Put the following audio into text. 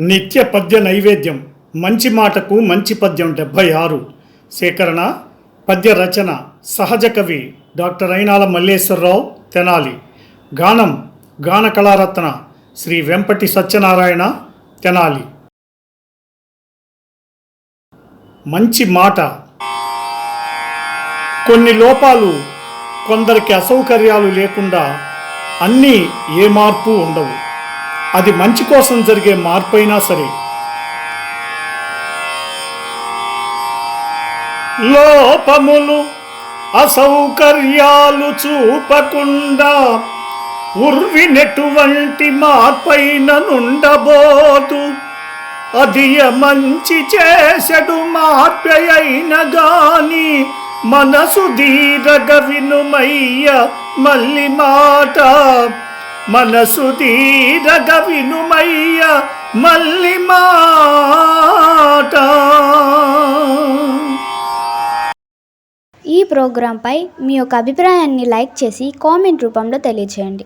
నిత్య పద్య నైవేద్యం. మంచి మాటకు మంచి పద్యం డెబ్భై ఆరు. సేకరణ పద్య రచన సహజ కవి డాక్టర్ అయినాల మల్లేశ్వరరావు తెనాలి. గానం గాన కళారత్న శ్రీ వెంపటి సత్యనారాయణ తెనాలి. మంచి మాట. కొన్ని లోపాలు కొందరికి అసౌకర్యాలు లేకుండా అన్నీ ఏ మార్పు ఉండవు. అది మంచి కోసం జరిగే మార్పు అయినా సరే. లోపములు అసౌకర్యాలు చూపకుండా ఉర్వినటువంటి మార్పైన నుండబోదు. అది మంచి చేసడు మార్పైన గాని మనసు దీరగ వినుమయ్య మల్లి మాట మనసు తీరగ వినుమయ్య మల్లి మాట. ఈ ప్రోగ్రాంపై మీ యొక్క అభిప్రాయాన్ని లైక్ చేసి కామెంట్ రూపంలో తెలియచేయండి.